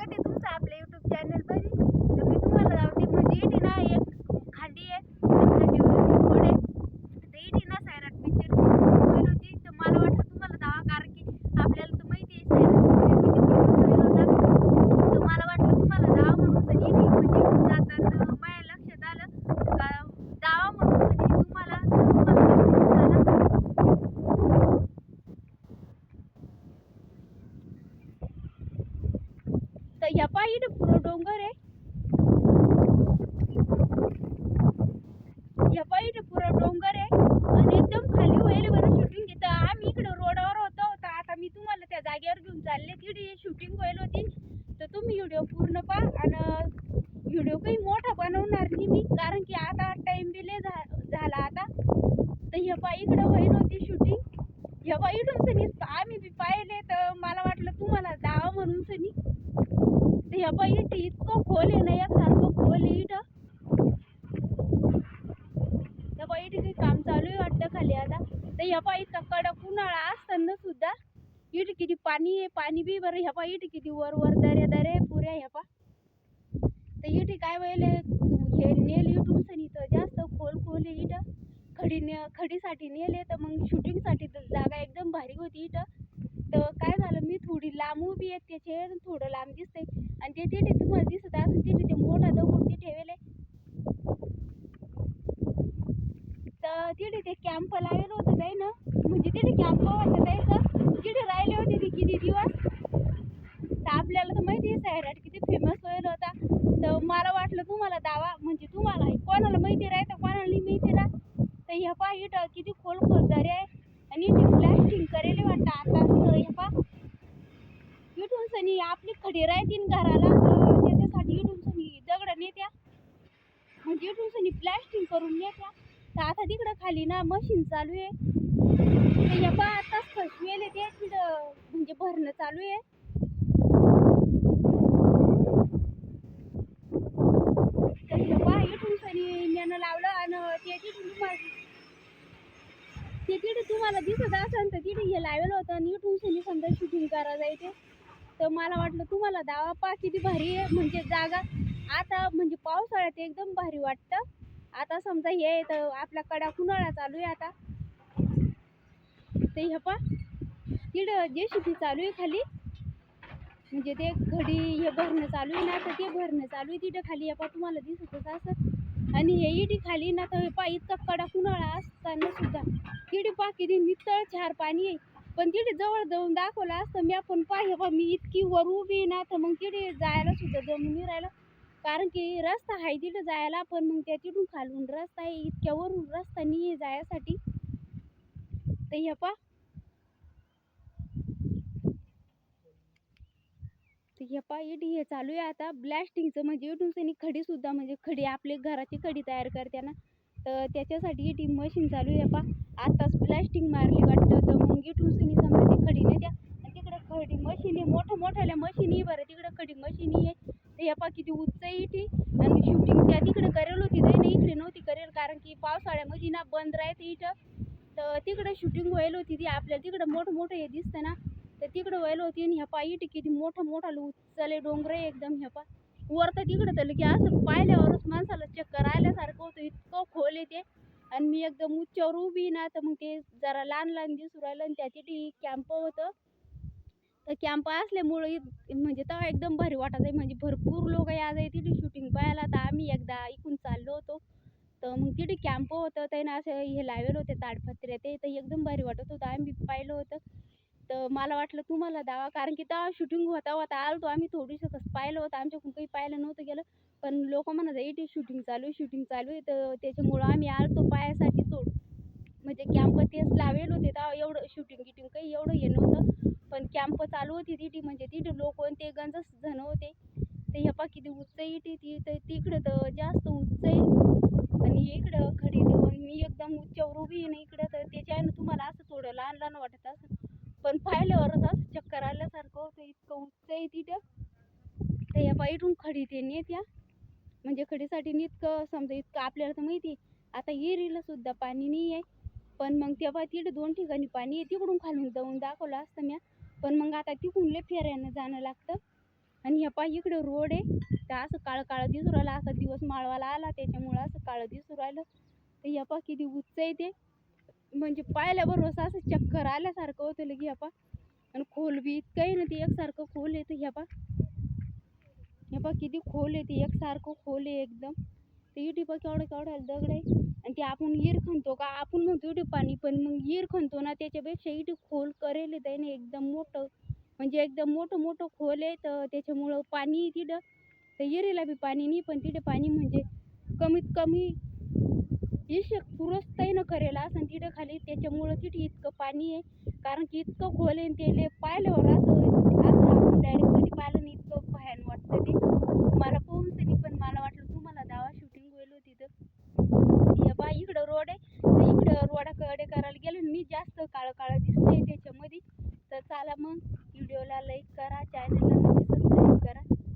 स्वागत आहे तुमचं आपल्या युट्यूब चॅनलमध्ये तर मी तुम्हाला लावते म्हणजे इथे ना एक खांडी आहे खांडीवर घोड आहे तर इथे ना सैराट पिक्चरची होईल होती तर मला वाटलं तुम्हाला दावा कारण की आपल्याला तर माहिती आहे सैराट पिक्चर किती फेमस होईल होता तर मला वाटलं तुम्हाला दावा म्हणून तर इथे म्हणजे इथून जाताना माझ्या लक्षात आलं का दावा म्हणून म्हणजे तुम्हाला तर तुम्हाला झाला तर ह्या पायी इथं पुरं डोंगर आहे ह्या पायी इथं पुरं डोंगर आहे आणि एकदम खाली होईल बरं शूटिंग घेतं आम्ही इकडं रोडावर होतो तर आता मी तुम्हाला त्या जागेवर घेऊन चालले तिथे शूटिंग होईल होती. तर तुम्ही व्हिडिओ पूर्ण पहा आणि व्हिडिओ काही मोठा बनवणार नाही मी कारण की आता टाईम बी झा झाला आता. तर ह्या पायी इकडं होईल होती शूटिंग ह्या बा इथून सनी आम्ही बी पाहिले तर मला वाटलं तुम्हाला जावं म्हणून सनी. तर ह्या बाई इथं इतकं खोल आहे ना एकसारखं खोल आहे इथं. त्या बाई इथे काम चालू आहे वाटतं खाली आता. तर ह्या बाई इतका कडक उन्हाळा असताना सुद्धा. इट किती पाणी आहे पाणी बी बरं ह्या पा इट किती वर वर दरे दरे पुऱ्या ह्या पा तर इट काय व्हायला हे नेल इटून सनी तर जास्त खोल खोल आहे इथं खडी ने खडीसाठी नेले तर मग शूटिंगसाठी तर जागा एकदम भारी होती इट तर काय झालं मी थोडी लांब उभी आहे त्याचे थोडं लांब दिसते आणि ते तिथे तुम्हाला दिसत असेल तिथे ते मोठा दगड ते ठेवले तर तिथे ते कॅम्प लावलेलं होतं काय ना. म्हणजे तिथे कॅम्प होतं त्याचं तिथे राहिले होते ते किती दिवस तर आपल्याला तर माहिती आहे सैराट किती फेमस होईल होता तर मला वाटलं तुम्हाला दावा म्हणजे तुम्हाला कोणाला माहिती राहतं कोणाला नाही माहिती राहत हे ह्या पा इथं किती खोल खोल दरे आहे. आणि इथे प्लॅस्टिंग करेले वाटतं. आता हे ह्या पा इथून सनी आपली खडी राहतील घराला. त्याच्यासाठी इथून सनी दगड नेत्या. म्हणजे इथून सनी प्लॅस्टिंग करून नेत्या. तर आता तिकडं खाली ना मशीन चालू आहे. तर पा आताच फसवेल ते. तिथं म्हणजे भरणं चालू आहे तर ह्या पा इथून सनी नेणं लावलं आणि ते तिथून तुम्हाला ते तिथे तुम्हाला दिसत असेल तर तिथे हे लावलं होतं आणि इथून सनी समजा शूटिंग करा तर मला वाटलं तुम्हाला दावा पा किती भारी आहे म्हणजे जागा. आता म्हणजे पावसाळ्यात एकदम भारी वाटतं. आता समजा हे आहे तर आपल्या कडा उन्हाळा चालू आहे आता. ते हे पा तिथं जे शिटी चालू आहे खाली. म्हणजे ते घडी हे भरणं चालू आहे ना तर ते भरणं चालू आहे तिथं खाली. हे पा तुम्हाला दिसतच असं आणि हे इडी खाली ना तर हे पा इतका कडा उन्हाळा असताना सुद्धा. किडी पा किती नितळ छार पाणी आहे. पण तिथे जवळ जाऊन दाखवलं असतं मी आपण पाहिजे बा मी इतकी वर उभी ना तर मग तिथे जायला सुद्धा जमून राहिलं. कारण की रस्ता आहे तिथं जायला पण मग त्या तिथून खालून रस्ता आहे इतक्या वरून रस्ता नाही जायसाठी. तर हे पा तर हे पा इथे हे चालू आहे आता. ब्लॅस्टिंगचं म्हणजे इथून सनी खडी सुद्धा म्हणजे खडी आपले घराची खडी तयार करते ना. तर त्याच्यासाठी टी मशीन चालू आहे. पा आताच प्लॅस्टिक मारली वाटतं. तर मग इथून समजा ती खडी द्या आणि तिकडं खडी मशीन आहे. मोठं मोठ्याल्या मशीन आहे बरं. तिकडं खडी मशीन आहे. तर ह्यापा किती उंच आहे इथे आणि शूटिंग त्या तिकडे करेल होती. जाई ना इकडे नव्हती करेल. कारण की पावसाळ्यामध्ये ना बंद राहते इथं. तर तिकडे शूटिंग व्हायला होती ती. आपल्याला तिकडं मोठं मोठं हे दिसतं ना. तर तिकडं व्हायला होती. आणि ह्या पाय इटी किती मोठं मोठं उचले डोंगर आहे एकदम ह्या पा. वर तर तिकडं तर की असं पाहिल्यावरच माणसाला चक्कर आल्यासारखं होतं. इतकं खोल येते आणि मी एकदम उच्चावर उभी ना तर मग ते जरा लहान लहान दिसू राहिलं आणि त्या तिथे कॅम्प होतं. तर कॅम्प असल्यामुळं म्हणजे तेव्हा एकदम भारी वाटत आहे म्हणजे भरपूर लोक आज आहे तिथे शूटिंग पाहायला. तर आम्ही एकदा इकून चाललो होतो. तर मग तिथे कॅम्प होतं. त्यानं असं हे लावलेलं होते ताडपत्रे ते तर एकदम भारी वाटत होतं. आम्ही पाहिलं होतं. तर मला वाटलं तुम्हाला दावा कारण की तेव्हा शूटिंग होता होता आलो आम्ही थोडीसं कसं पाहिलं होतं. आमच्याकडून काही पाहिलं नव्हतं गेलं. पण लोक म्हणत इथे शूटिंग चालू आहे शूटिंग चालू आहे. तर त्याच्यामुळं आम्ही आलतो पायासाठी तोड म्हणजे कॅम्प तेच लावेल होते तेव्हा एवढं शूटिंग गिटिंग काही एवढं हे नव्हतं. पण कॅम्प चालू होती तिथे म्हणजे तिथे लोक ते गंजच जण होते. ते ह्या पा किती उंच इथे ती तर तिकडं तर जास्त उंच आहे आणि इकडं खडी देऊन मी एकदम उच्चावर उभी आहे ना इकडं तर त्याच्यानं तुम्हाला असं थोडं लहान लहान वाटत असं पण पाहिल्यावरच असं चक्कर आल्यासारखं होतं इतकं उंच आहे तिथं. तर या बाईटून इथून खडी ते नेत्या म्हणजे खडीसाठी इतकं समजा इतकं आपल्याला तर माहिती आहे. आता येरीला सुद्धा पाणी नाही आहे पण मग तेव्हा तिथे दोन ठिकाणी पाणी आहे तिकडून खालून जाऊन दाखवलं असतं म्या. पण मग आता तिकडून लय फेऱ्यानं जाणं लागतं. आणि ह्या पाय इकडे रोड आहे. तर असं काळं काळं दिसू राहिलं असा दिवस माळवाला आला त्याच्यामुळं असं काळं दिसू राहिलं. तर ह्या पा किती उच्च आहे ते. म्हणजे पाहिल्याबरोबर असं चक्कर आल्यासारखं होतं लगे ह्या पा. आणि खोल बी इतकंही ना ते एकसारखं खोल येतं ह्या पा. ह्या पा किती खोल येते एकसारखं खोल आहे एकदम. ते इटी पा केवढं केवढं दगड आहे. आणि ते आपण ईर खणतो का? आपण म्हणतो इथे पाणी पण मग ईर खणतो ना त्याच्यापेक्षा इटी खोल करेल आहे त्याने एकदम मोठं. म्हणजे एकदम मोठं मोठं खोल आहे तर त्याच्यामुळं पाणी तिथं तर इरेला बी पाणी नाही पण तिथे पाणी म्हणजे कमीत कमी इशक पुरस्ताईनं करेल असं तिथं खाली त्याच्यामुळं तिथे इतकं पाणी आहे. कारण की इतकं खोल आहे आणि ते पाहिल्यावर असं असं आपण डायरेक्ट कधी पाहिलं नाही